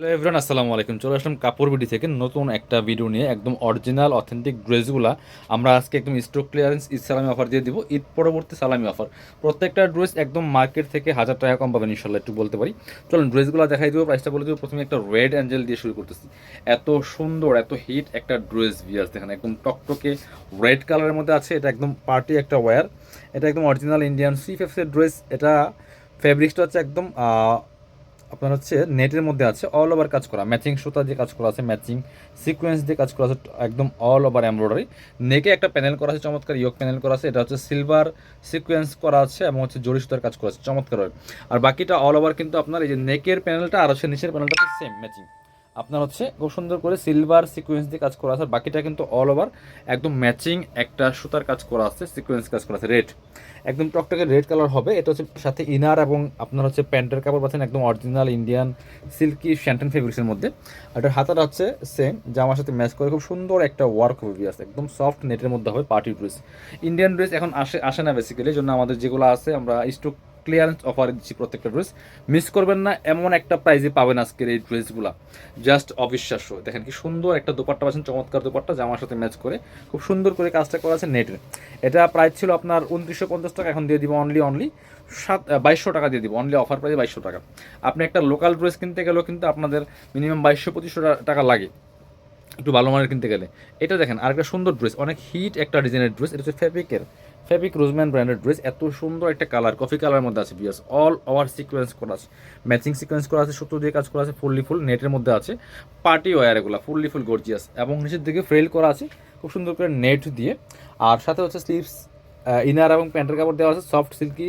Hello everyone, আসসালামু আলাইকুম। চলে আসলাম কাপড় বিডি থেকে নতুন একটা ভিডিও নিয়ে, একদম অরিজিনাল অথেন্টিক ড্রেসগুলো। আমরা আজকে একদম স্টক ক্লিয়ারেন্স ঈদ সালামি অফার দিয়ে দিব, ঈদ পরবর্তী সালামি অফার প্রত্যেকটা ড্রেস একদম মার্কেট থেকে হাজার টাকা কম পাবেন, ইনশাল্লাহ একটু বলতে পারি। চলুন, ড্রেসগুলো দেখাই দেবো প্রাইসটা বলে দেবো। প্রথমে একটা রেড অ্যাঞ্জেল দিয়ে শুরু করতেছি। এত সুন্দর, এত হিট একটা ড্রেস বিয়াস দেখেন, একদম টকটকে রেড কালারের মধ্যে আছে। এটা একদম পার্টি একটা ওয়্যার এটা একদম অরিজিনাল ইন্ডিয়ান সি ফেফসের ড্রেস। এটা ফেব্রিক্সটা হচ্ছে একদম আপনার হচ্ছে নেটের মধ্যে আছে অল ওভার কাজ করা ম্যাচিং সুতা দিয়ে কাজ করা আছে ম্যাচিং সিকোয়েন্স দিয়ে কাজ করা আছে, একদম অল ওভার এমব্রয়ডারি নেকে একটা প্যানেল করা আছে, চমৎকার ইয়ক প্যানেল করা আছে, এটা হচ্ছে সিলভার সিকোয়েন্স করা আছে এবং হচ্ছে জরি সুতার কাজ করা আছে, চমৎকার। আর বাকিটা অল ওভার কিন্তু আপনার এই যে নেকের প্যানেলটা আর হচ্ছে নিচের প্যানেলটা সেম ম্যাচিং আপনার হচ্ছে খুব সুন্দর করে সিলভার সিকোয়েন্স দিয়ে কাজ করা আছে বাকিটা কিন্তু অল ওভার একদম ম্যাচিং একটা সুতার কাজ করা আছে সিকোয়েন্স কাজ করা আছে রেড একদম টকটকে রেড কালার হবে, এটা হচ্ছে সাথে ইনার এবং আপনার হচ্ছে প্যান্টের কাপড় পাচ্ছেন একদম অরিজিনাল ইন্ডিয়ান সিল্কি শ্যান্টেন ফেব্রিক্সের মধ্যে। আর এটার হাতাটা হচ্ছে সেম জামার সাথে ম্যাচ করে, খুব সুন্দর একটা ওয়ার্ক হবে বিয়াস একদম সফট নেটের মধ্যে হবে পার্টি ড্রেস ইন্ডিয়ান ড্রেস এখন আসে আসে না বেসিক্যালি জন্য আমাদের যেগুলো আছে, আমরা স্টক ক্লিয়ারেন্স অফার দিচ্ছি প্রত্যেকটা ড্রেস মিস করবেন না, এমন একটা প্রাইজে পাবেন আজকের এই ড্রেসগুলো জাস্ট অবিশ্বাস্য। দেখেন কি সুন্দর একটা দোপাট্টা পাচ্ছেন, চমৎকার দোপাট্টা, জামার সাথে ম্যাচ করে। খুব সুন্দর করে কাজটা করা আছে নেটের এটা প্রাইস ছিল আপনার উনত্রিশশো পঞ্চাশ টাকা, এখন দিয়ে দিব অনলি অনলি সাত বাইশশো টাকা দিয়ে দিব। অনলি অফার প্রাইসে বাইশশো টাকা। আপনি একটা লোকাল ড্রেস কিনতে গেলেও কিন্তু আপনাদের মিনিমাম বাইশশো, পঁচিশশো টাকা লাগে। একটু ভালো মানের কিনতে গেলে। এটা দেখেন, আরেকটা সুন্দর ড্রেস অনেক হিট একটা ডিজাইনের ড্রেস এটা হচ্ছে ফেব্রিকের ফেব্রিক রোজম্যান ব্র্যান্ডের ড্রেস এত সুন্দর একটা কালার কফি কালার মধ্যে আছে বিয়াস অল ওভার সিকোয়েন্স করা আছে ম্যাচিং সিকোয়েন্স করা আছে সুতো দিয়ে কাজ করা আছে ফুললি ফুল নেটের মধ্যে আছে পার্টি ওয়ার এগুলো ফুললি ফুল গর্জিয়াস এবং নিচের দিকে ফ্রেল করা আছে, খুব সুন্দর করে নেট দিয়ে, আর সাথে হচ্ছে স্লিভস ইনার এবং প্যান্টের কাপড় দেওয়া আছে সফট সিল্কি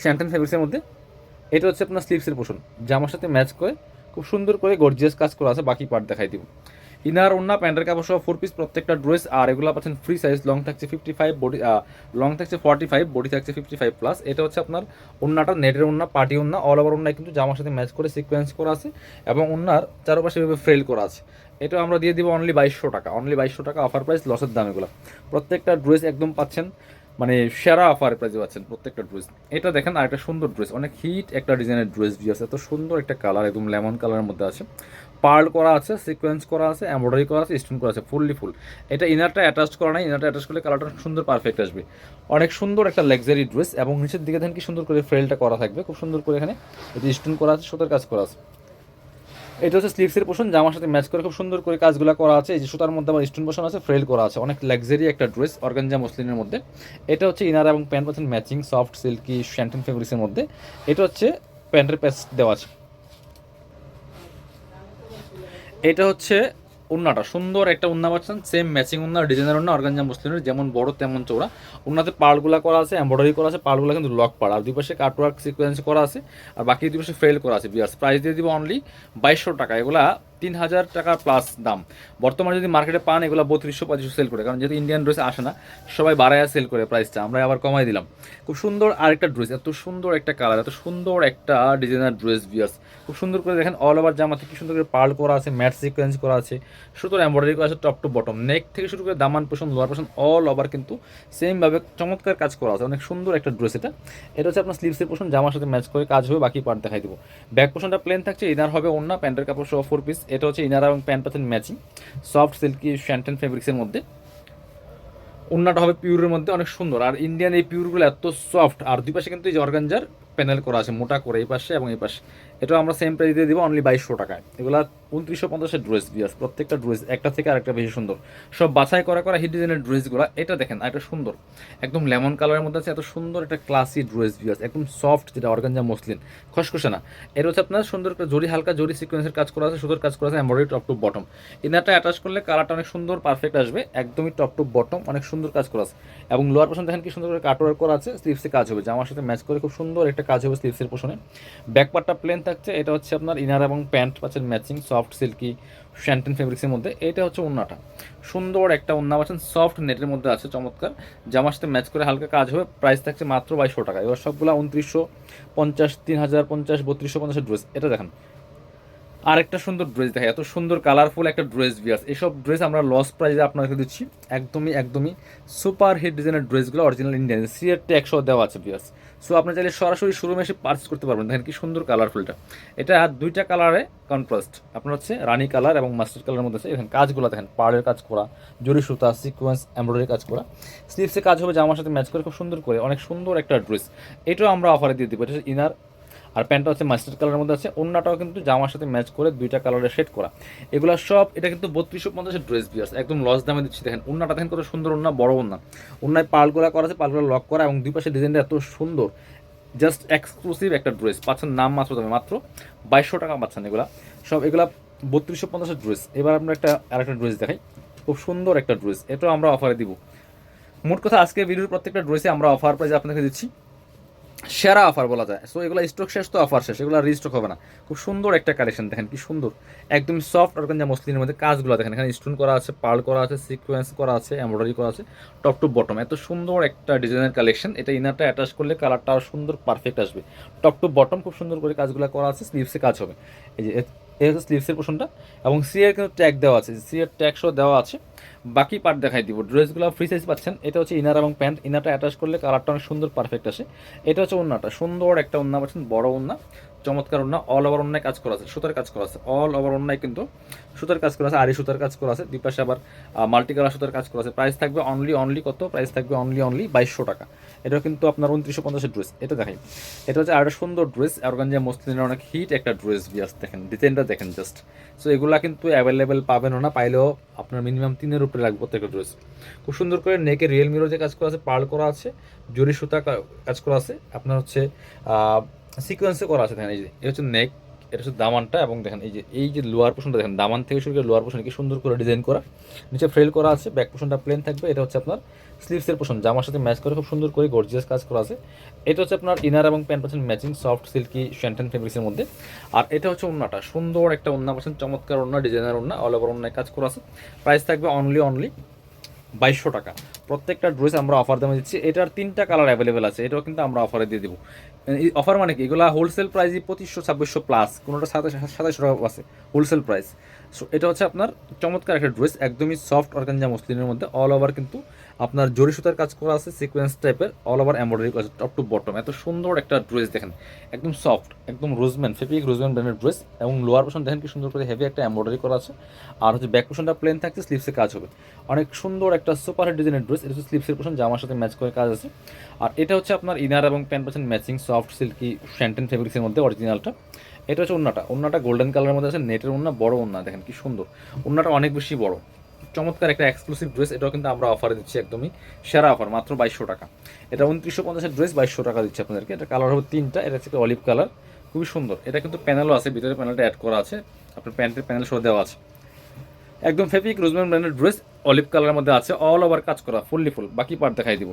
শ্যান্টেন ফেব্রিক্সের মধ্যে। এটা হচ্ছে আপনার স্লিভসের পোষণ জামার সাথে ম্যাচ করে, খুব সুন্দর করে গর্জিয়াস কাজ করা আছে, বাকি পার্ট দেখাই দিব। ইনার ওন্না প্যান্টের কাপড় সহ ফোর পিস প্রত্যেকটা ড্রেস আর এগুলো পাচ্ছেন ফ্রি সাইজ লং থাকছে ফিফটি ফাইভ বডি লং থাকছে ফর্টি ফাইভ বডি থাকছে ফিফটি ফাইভ প্লাস এটা হচ্ছে আপনার ওন্নাটা নেটের ওন্না পার্টি ওন্না অল ওভার ওন্নায় কিন্তু জামার সাথে ম্যাচ করে সিকোয়েন্স করা আছে এবং ওন্নার চারপাশে এভাবে ফ্রেল করা আছে। এটা আমরা দিয়ে দিব অনলি বাইশশো টাকা অনলি বাইশশো টাকা অফার প্রাইস লসের দাম এগুলো। প্রত্যেকটা ড্রেস একদম পাচ্ছেন মানে সেরা অফার প্রাইসে পাচ্ছেন প্রত্যেকটা ড্রেস এটা দেখেন আর একটা সুন্দর ড্রেস অনেক হিট একটা ডিজাইনের ড্রেস দিয়ে আছে, এত সুন্দর একটা কালার একদম লেমন কালারের মধ্যে আছে। পার্ল করা আছে, সিকোয়েন্স করা আছে, এমব্রয়ডারি করা আছে, স্টোন করা আছে, ফুললি ফুল। এটা ইনারটা অ্যাটাচ করা নাই ইনারটা অ্যাটাচ করলে কালারটা সুন্দর পারফেক্ট আসবে। অনেক সুন্দর একটা লাক্সারি ড্রেস এবং নিচের দিকে দেখেন কি সুন্দর করে ফ্রেলটা করা থাকবে, খুব সুন্দর করে এখানে এটা স্টোন করা আছে, সুতার কাজ করা আছে। এটা হচ্ছে স্লিভসের পোষণ জামার সাথে ম্যাচ করে খুব সুন্দর করে কাজগুলো করা আছে, এই যে সুতার মধ্যে আবার স্টোন পোষণ আছে ফ্রেল করা আছে, অনেক লাক্সারি একটা ড্রেস অর্গানজা মসলিনের মধ্যে। এটা হচ্ছে ইনার এবং প্যান্ট পাচ্ছেন ম্যাচিং সফট সিল্কি শ্যান্টেন ফেব্রিক্সের মধ্যে। এটা হচ্ছে প্যান্টের প্যাচ দেওয়া আছে। এটা হচ্ছে উন্নাটা। সুন্দর একটা উন্না পাচ্ছেন সেম ম্যাচিং উন্না ডিজাইনের উন্না অর্গানজা মুসলিমের যেমন বড় তেমন চৌড়া উন্নাতে পাড়গুলা করা আছে এম্ব্রয়ডারি করা আছে পাড়গুলা কিন্তু লক পাড়। আর দুই পাশে কাটওয়ার্ক সিকোয়েন্স করা আছে, আর বাকি দুই পাশে ফেল করা আছে বিয়ার্স প্রাইস দিয়ে দিব অনলি বাইশশো টাকা। এগুলা তিন হাজার টাকা প্লাস দাম। বর্তমানে যদি মার্কেটে পান, এগুলো বত্রিশশো পঁচিশশো সেল করে। কারণ যেহেতু ইন্ডিয়ান ড্রেস আসে না, সবাই বাড়ায় সেল করে প্রাইসটা আমরা আবার কমাই দিলাম। খুব সুন্দর আরেকটা ড্রেস এত সুন্দর একটা কালার এত সুন্দর একটা ডিজাইনার ড্রেস বিয়াস খুব সুন্দর করে দেখেন অল ওভার জামাতে কি সুন্দর করে পার্ল করা আছে ম্যাট সিকোয়েন্স করা আছে। সুতোর এমব্রয়ডারি করা আছে টপ টু বটম নেক থেকে শুরু করে দামান পোষণ লোয়ার পোষণ অল ওভার কিন্তু সেমভাবে চমৎকার কাজ করা আছে। অনেক সুন্দর একটা ড্রেস এটা। এটা হচ্ছে আপনার স্লিভসের পোষণ জামার সাথে ম্যাচ করে কাজ হবে বাকি পার্ট দেখাই দেবো। ব্যাক পোষণটা প্লেন থাকছে ইনার হবে অন্য প্যান্টের কাপড় সহ ফোর পিস এটা হচ্ছে ইনার এবং প্যান্ট পাচ্ছেন ম্যাচিং সফট সিল্কি শ্যান্টেন ফেব্রিক্সের মধ্যে। উন্নাটা হবে পিউরের মধ্যে, অনেক সুন্দর। আর ইন্ডিয়ান এই পিউরগুলো এত সফট আর দুই পাশে কিন্তু এই অর্গানজার প্যানেল করা আছে, মোটা করে এই পাশে এবং এই পাশে। এটা আমরা সেম প্রাইস দিয়ে দিব অনলি বাইশশো টাকায়। এগুলো উনত্রিশশো পঞ্চাশের ড্রেস বিয়াস প্রত্যেকটা ড্রেস একটা থেকে আরেকটা বেশি সুন্দর। সব বাছাই করা করা হিট ডিজাইনের ড্রেসগুলো এটা দেখেন একটা সুন্দর। একদম লেমন কালারের মধ্যে আছে, এত সুন্দর একটা ক্লাসি ড্রেস বিয়াস একদম সফট যেটা অর্গানজা মসলিন খসখসে না। এর হচ্ছে আপনার সুন্দর একটা জরি হালকা জরি সিকোয়েন্সের কাজ করা আছে সুন্দর কাজ করা আছে এমব্রয়ডারি টপ টু বটম ইনারটা অ্যাটাচ করলে কালারটা অনেক সুন্দর পারফেক্ট আসবে, একদমই টপ টু বটম অনেক সুন্দর কাজ করা আছে। এবং লোয়ার পোর্শন দেখেন কি সুন্দর করে কাটওয়ার্ক করা আছে স্লিভসে কাজ হবে, জামার সাথে ম্যাচ করে খুব সুন্দর একটা কাজ হবে স্লিভসের পোশনে ব্যাক পার্টটা প্লেন থাকছে, এটা হচ্ছে আপনার ইনার এবং প্যান্ট পাচ্ছেন ম্যাচিং সফট সিল্কি শ্যান্টেন ফেব্রিক্সের মধ্যে। এটা হচ্ছে উন্নাটা সুন্দর একটা উন্না পাচ্ছেন সফট নেটের মধ্যে আছে, চমৎকার। জামার সাথে ম্যাচ করে হালকা কাজ হবে প্রাইস থাকছে মাত্র বাইশশো টাকা। এবার সবগুলো উনত্রিশশো পঞ্চাশ, তিন হাজার পঞ্চাশ, বত্রিশশো পঞ্চাশের ড্রেস এটা দেখেন আরেকটা সুন্দর ড্রেস দেখে এত সুন্দর কালারফুল একটা ড্রেস বিয়াস এসব ড্রেস আমরা লস প্রাইসে আপনাকে দিচ্ছি। একদমই একদমই সুপার হিট ডিজাইনের ড্রেসগুলো অরিজিনাল ইন্ডিয়ান সিএরটি একশো দেওয়া আছে বিয়াস সো আপনি চাইলে সরাসরি শোরুমে এসে পার্চেস করতে পারবেন। দেখেন কি সুন্দর কালারফুলটা এটা দুইটা কালারে কন্ট্রাস্ট আপনার হচ্ছে রানি কালার এবং মাস্টার কালারের মধ্যে আছে। এখানে কাজগুলো দেখেন, পাড়ের কাজ করা, জরি সুতা সিকোয়েন্স এমব্রয়ডারি কাজ করা। স্লিভসে কাজ হবে, জামার সাথে ম্যাচ করে খুব সুন্দর করে, অনেক সুন্দর একটা ড্রেস এটাও আমরা অফারে দিয়ে দিব। এটা ইনার আর প্যান্টটা হচ্ছে মাস্টার কালারের মধ্যে আছে। অন্যটাও কিন্তু জামার সাথে ম্যাচ করে দুইটা কালারের শেড করা। এগুলো সব, এটা কিন্তু বত্রিশশো পঞ্চাশের ড্রেস বিয়ার্স একদম লস দামে দিচ্ছি। দেখেন অন্যটা দেখেন কত সুন্দর অন্য বড় অন্য অন্যায় পালগুলা করা আছে পালগুলা লক করা এবং দুই পাশে ডিজাইনটা এত সুন্দর। জাস্ট এক্সক্লুসিভ একটা ড্রেস পাচ্ছেন নাম মাত্র দামে মাত্র বাইশশো টাকা পাচ্ছেন এগুলা। সব এগুলা বত্রিশশো পঞ্চাশের ড্রেস এবার আমরা একটা, আরেকটা ড্রেস দেখাই। খুব সুন্দর একটা ড্রেস এটাও আমরা অফারে দিব। মোট কথা আজকে ভিডিওর প্রত্যেকটা ড্রেসে আমরা অফার প্রাইজে আপনাকে দিচ্ছি। সেরা অফার বলা যায়। সো এগুলো স্টক শেষ তো অফার শেষ, এগুলো রিস্টক হবে না। খুব সুন্দর একটা কালেকশন দেখেন কি সুন্দর। একদম সফট অর্গানজা মসলিনের মধ্যে কাজগুলো, দেখেন, এখানে স্টোন করা আছে পার্ল করা আছে সিকোয়েন্স করা আছে এমব্রয়ডারি করা আছে টপ টু বটম এত সুন্দর একটা ডিজাইনের কালেকশন এটা ইনারটা অ্যাটাচ করলে কালারটা সুন্দর পারফেক্ট আসবে। টপ টু বটম খুব সুন্দর করে কাজগুলো করা আছে স্লিভসে কাজ হবে। এই যে এই হচ্ছে স্লিভসের পোর্শনটা এবং সি এর কিন্তু ট্যাগ দেওয়া আছে সি এর ট্যাগ সহ দেওয়া আছে। বাকি পার্ট দেখাই দিব। ড্রেসগুলো ফ্রি সাইজ পাচ্ছেন। এটা হচ্ছে ইনার এবং প্যান্ট ইনারটা অ্যাটাচ করলে কালারটা অনেক সুন্দর পারফেক্ট আসে। এটা হচ্ছে ওন্নাটা সুন্দর একটা ওন্না পাচ্ছেন, বড় ওন্না চমৎকার ওন্না অল ওভার অন্যায় কাজ করা আছে, সুতার কাজ করা আছে অল ওভার অন্যায় কিন্তু সুতার কাজ করা আছে আরি সুতার কাজ করা আছে, দুই পাশে আবার মাল্টি কালার সুতার কাজ করা আছে। প্রাইস থাকবে অনলি অনলি কত? প্রাইস থাকবে অনলি অনলি বাইশশো টাকা। এটা কিন্তু আপনার উনত্রিশশো পঞ্চাশের ড্রেস এটা দেখাই। এটা হচ্ছে আরেকটা সুন্দর ড্রেস অর্গানজা মসলিনের অনেক হিট একটা ড্রেস বিয়াস দেখেন ডিজাইনটা দেখেন জাস্ট সো এগুলা কিন্তু অ্যাভেলেবেল পাবেনও না, পাইলেও আপনার মিনিমাম তিনের উপরে লাগবে প্রত্যেকটা ড্রেস খুব সুন্দর করে নেকে রিয়েল মিরো যে কাজ করা আছে, পার্ল করা আছে, জরি সুতা কাজ করা আছে। আপনার হচ্ছে সিকোয়েন্সে করা আছে, দেখেন এই যে, এটা হচ্ছে নেক এটা হচ্ছে দামানটা এবং দেখেন এই যে এই যে লোয়ার পোর্শনটা দেখেন, দামান থেকে শুরু করে লোয়ার পোর্শন কি সুন্দর করে ডিজাইন করা। নিচে ফ্রেল করা আছে ব্যাক পোর্শনটা প্লেন থাকবে, এটা হচ্ছে আপনার স্লিভসের পোর্শন জামার সাথে ম্যাচ করে খুব সুন্দর করে গর্জিয়াস কাজ করা আছে। এটা হচ্ছে আপনার ইনার এবং প্যান্ট পাচ্ছেন ম্যাচিং সফট সিল্কি শ্যান্টেন ফেব্রিক্সের মধ্যে। আর এটা হচ্ছে ওন্নাটা, সুন্দর একটা ওন্না পাচ্ছেন চমৎকার ওন্না ডিজাইনার ওন্না অল ওভার ওন্নায় কাজ করা আছে। প্রাইস থাকবে অনলি অনলি বাইশশো টাকা। প্রত্যেকটা ড্রেস আমরা অফার দামে দিচ্ছি। এটার তিনটা কালার অ্যাভেলেবেল আছে, এটাও কিন্তু আমরা অফারে দিয়ে দেবো। অফার মানে কি? এগুলো হোলসেল প্রাইসই পঁচিশশো, ছাব্বিশশো প্লাস কোনোটা সাতাশ, সাতাশশো টাকা আছে হোলসেল প্রাইস সো এটা হচ্ছে আপনার চমৎকার একটা ড্রেস একদমই সফট অর্গানজা মসলিনের মধ্যে অল ওভার কিন্তু আপনার জরি সুতার কাজ করা আছে সিকোয়েন্স টাইপের অল ওভার এমব্রয়ডারি আছে টপ টু বটম এত সুন্দর একটা ড্রেস দেখেন, একদম সফট একদম রোজম্যান ফেব্রিক রোজম্যান ব্র্যান্ডের ড্রেস এবং লোয়ার পোর্শন দেখেন কি সুন্দর করে হেভি একটা এমব্রয়ডারি করা আছে। আর হচ্ছে ব্যাক পোর্শনটা প্লেন থাকছে স্লিভসে কাজ হবে। অনেক সুন্দর একটা সুপার ডিজাইনের ড্রেস এটা হচ্ছে স্লিভসের পোর্শন জামার সাথে ম্যাচ করে কাজ আছে। আর এটা হচ্ছে আপনার ইনার এবং প্যান্ট পাচ্ছেন ম্যাচিং সফট সিল্কি শ্যান্টেন ফেব্রিক্সের মধ্যে অরিজিনালটা এটা হচ্ছে ওন্নাটা ওন্নাটা গোল্ডেন কালারের মধ্যে আছে নেটের ওন্না বড় ওন্না দেখেন কি সুন্দর। ওন্নাটা অনেক বেশি বড়। চমৎকার একটা এক্সক্লুসিভ ড্রেস এটাও কিন্তু আমরা অফারে দিচ্ছি একদমই। সেরা অফার মাত্র বাইশশো টাকা। এটা উনত্রিশশো পঞ্চাশের ড্রেস বাইশশো টাকা দিচ্ছি আপনাদেরকে। এটা কালার হবে তিনটা, এটা হচ্ছে অলিভ কালার খুবই সুন্দর। এটা কিন্তু প্যানেলও আছে, ভিতরে প্যানেলটা অ্যাড করা আছে। আপনার প্যান্টের প্যানেল সহ দেওয়া আছে। একদম ফেব্রিক রোজম্যান ব্র্যান্ডের ড্রেস অলিভ কালারের মধ্যে আছে অল ওভার কাজ করা ফুললি ফুল বাকি পার্ট দেখাই দিব।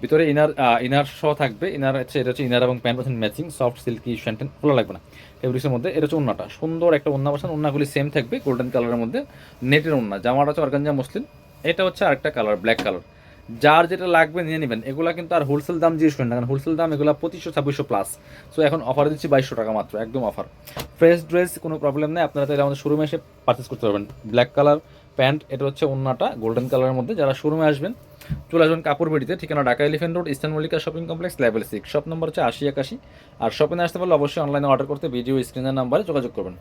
ভিতরে ইনার ইনার সহ থাকবে ইনার হচ্ছে, এটা হচ্ছে ইনার এবং প্যান্ট পাচ্ছেন ম্যাচিং সফট সিল্কি শ্যান্টেন খোলা লাগবে না। ফেব্রিক্সের মধ্যে, এটা হচ্ছে ওন্নাটা সুন্দর একটা ওন্না পাচ্ছেন ওন্নাগুলি সেম থাকবে গোল্ডেন কালারের মধ্যে নেটের ওন্না জামাটা হচ্ছে অর্গানজা মুসলিম এটা হচ্ছে আরেকটা কালার ব্ল্যাক কালার যার যেটা লাগবে, নিয়ে নেবেন, এগুলা কিন্তু আর হোলসেল দাম জিজ্ঞেস করেন না, কারণ হোলসেল দাম এগুলো পঁচিশশো, ছাব্বিশশো প্লাস সো এখন অফার দিচ্ছি বাইশশো টাকা মাত্র, একদম অফার ফ্রেশ ড্রেস কোনো প্রবলেম নেই, আপনারা তাহলে আমাদের শোরুমে এসে পারচেস করতে পারবেন। ব্ল্যাক কালার প্যান্ট, এটা হচ্ছে অন্যটা গোল্ডেন কালারের মধ্যে। যারা শোরুমে আসবেন, চলে আসবেন কাপড় বেড়িতে, ঠিকানা Dhaka elephant road eastern Mallika shopping complex level six shop number হচ্ছে আশি একাশি। আর শপিংয়ে আসতে পারলে অবশ্যই অনলাইনে অর্ডার করতে ভিডিও স্ক্রিনের নাম্বারে যোগাযোগ করবেন।